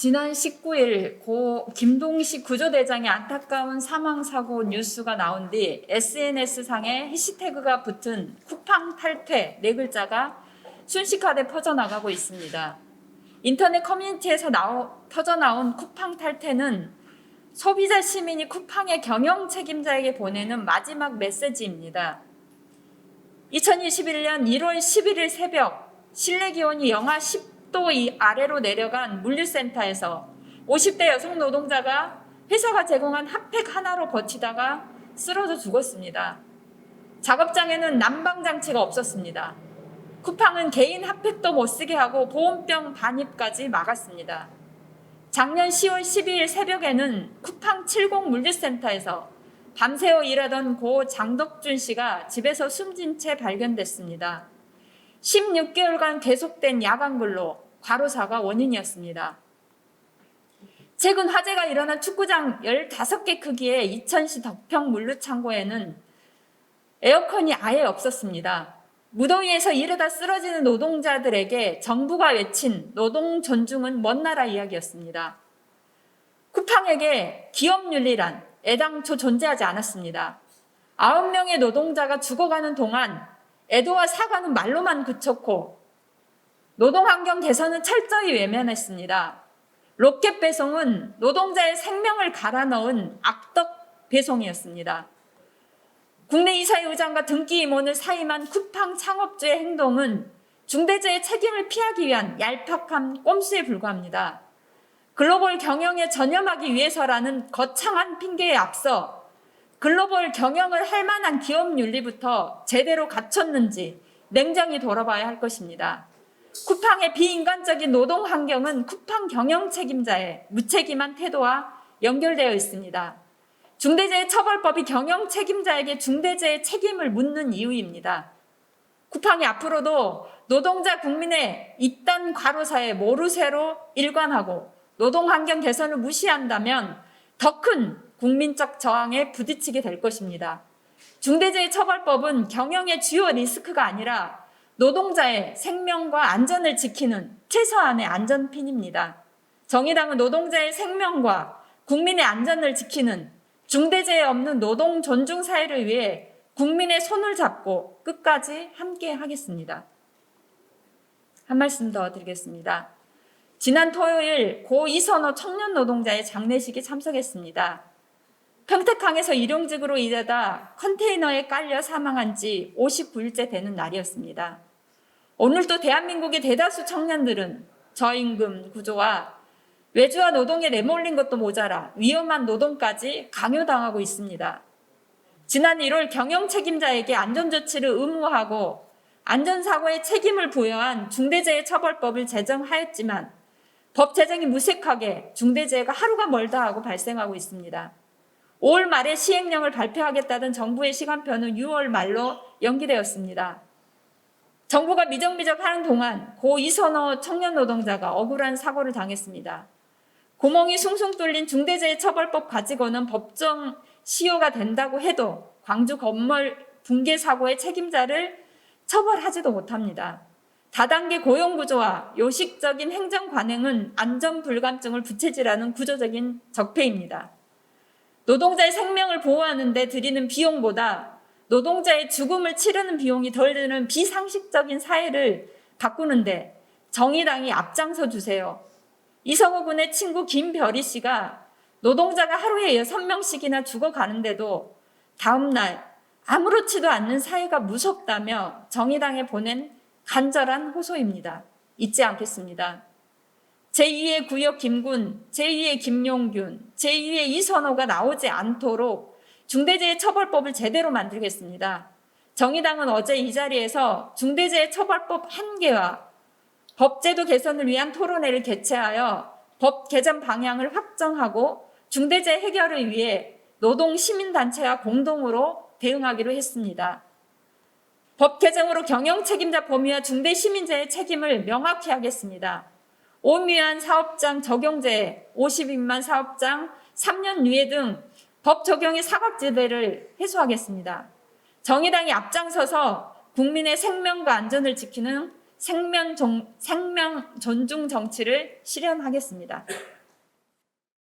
지난 19일 고 김동식 구조대장의 안타까운 사망 사고 뉴스가 나온 뒤 SNS 상에 해시태그가 붙은 쿠팡 탈퇴 네 글자가 순식간에 퍼져나가고 있습니다. 인터넷 커뮤니티에서 나오, 터져나온 쿠팡 탈퇴는 소비자 시민이 쿠팡의 경영 책임자에게 보내는 마지막 메시지입니다. 2021년 1월 11일 새벽 실내 기온이 영하 10 도이 아래로 내려간 물류센터에서 50대 여성 노동자가 회사가 제공한 핫팩 하나로 버티다가 쓰러져 죽었습니다. 작업장에는 난방 장치가 없었습니다. 쿠팡은 개인 핫팩도 못 쓰게 하고 보온병 반입까지 막았습니다. 작년 10월 12일 새벽에는 쿠팡 70 물류센터에서 밤새워 일하던 고 장덕준 씨가 집에서 숨진 채 발견됐습니다. 16개월간 계속된 야간 근로, 과로사가 원인이었습니다. 최근 화재가 일어난 축구장 15개 크기의 이천시 덕평 물류창고에는 에어컨이 아예 없었습니다. 무더위에서 일하다 쓰러지는 노동자들에게 정부가 외친 노동 존중은 먼 나라 이야기였습니다. 쿠팡에게 기업 윤리란 애당초 존재하지 않았습니다. 아홉 명의 노동자가 죽어가는 동안 애도와 사과는 말로만 그쳤고 노동 환경 개선은 철저히 외면했습니다. 로켓 배송은 노동자의 생명을 갈아 넣은 악덕 배송이었습니다. 국내 이사회 의장과 등기 임원을 사임한 쿠팡 창업주의 행동은 중대재해 책임을 피하기 위한 얄팍한 꼼수에 불과합니다. 글로벌 경영에 전념하기 위해서라는 거창한 핑계에 앞서 글로벌 경영을 할 만한 기업 윤리부터 제대로 갖췄는지 냉정히 돌아봐야 할 것입니다. 쿠팡의 비인간적인 노동 환경은 쿠팡 경영 책임자의 무책임한 태도와 연결되어 있습니다. 중대재해처벌법이 경영 책임자에게 중대재해 책임을 묻는 이유입니다. 쿠팡이 앞으로도 노동자 국민의 이딴 과로사에 모르쇠로 일관하고 노동 환경 개선을 무시한다면 더 큰 국민적 저항에 부딪히게 될 것입니다. 중대재해처벌법은 경영의 주요 리스크가 아니라 노동자의 생명과 안전을 지키는 최소한의 안전핀입니다. 정의당은 노동자의 생명과 국민의 안전을 지키는 중대재해 없는 노동 존중 사회를 위해 국민의 손을 잡고 끝까지 함께 하겠습니다. 한 말씀 더 드리겠습니다. 지난 토요일 고 이선호 청년 노동자의 장례식에 참석했습니다. 평택항에서 일용직으로 일하다 컨테이너에 깔려 사망한 지 59일째 되는 날이었습니다. 오늘도 대한민국의 대다수 청년들은 저임금 구조와 외주와 노동에 내몰린 것도 모자라 위험한 노동까지 강요당하고 있습니다. 지난 1월 경영 책임자에게 안전조치를 의무화하고 안전사고의 책임을 부여한 중대재해처벌법을 제정하였지만 법 제정이 무색하게 중대재해가 하루가 멀다 하고 발생하고 있습니다. 5월 말에 시행령을 발표하겠다던 정부의 시간표는 6월 말로 연기되었습니다. 정부가 미적미적 하는 동안 고 이선호 청년 노동자가 억울한 사고를 당했습니다. 구멍이 숭숭 뚫린 중대재해처벌법 가지고는 법정 시효가 된다고 해도 광주 건물 붕괴 사고의 책임자를 처벌하지도 못합니다. 다단계 고용 구조와 요식적인 행정 관행은 안전 불감증을 부채질하는 구조적인 적폐입니다. 노동자의 생명을 보호하는 데 들이는 비용보다 노동자의 죽음을 치르는 비용이 덜 드는 비상식적인 사회를 바꾸는데 정의당이 앞장서 주세요. 이성호 군의 친구 김별희 씨가 노동자가 하루에 6명씩이나 죽어가는데도 다음날 아무렇지도 않는 사회가 무섭다며 정의당에 보낸 간절한 호소입니다. 잊지 않겠습니다. 제2의 구역 김군, 제2의 김용균, 제2의 이선호가 나오지 않도록 중대재해처벌법을 제대로 만들겠습니다. 정의당은 어제 이 자리에서 중대재해처벌법 한계와 법제도 개선을 위한 토론회를 개최하여 법 개정 방향을 확정하고 중대재해 해결을 위해 노동 시민단체와 공동으로 대응하기로 했습니다. 법 개정으로 경영 책임자 범위와 중대 시민재해 책임을 명확히 하겠습니다. 오미안 사업장 적용제, 50인만 사업장 3년 유예 등 법 적용의 사각지대를 해소하겠습니다. 정의당이 앞장서서 국민의 생명과 안전을 지키는 생명, 종- 생명 존중 정치를 실현하겠습니다.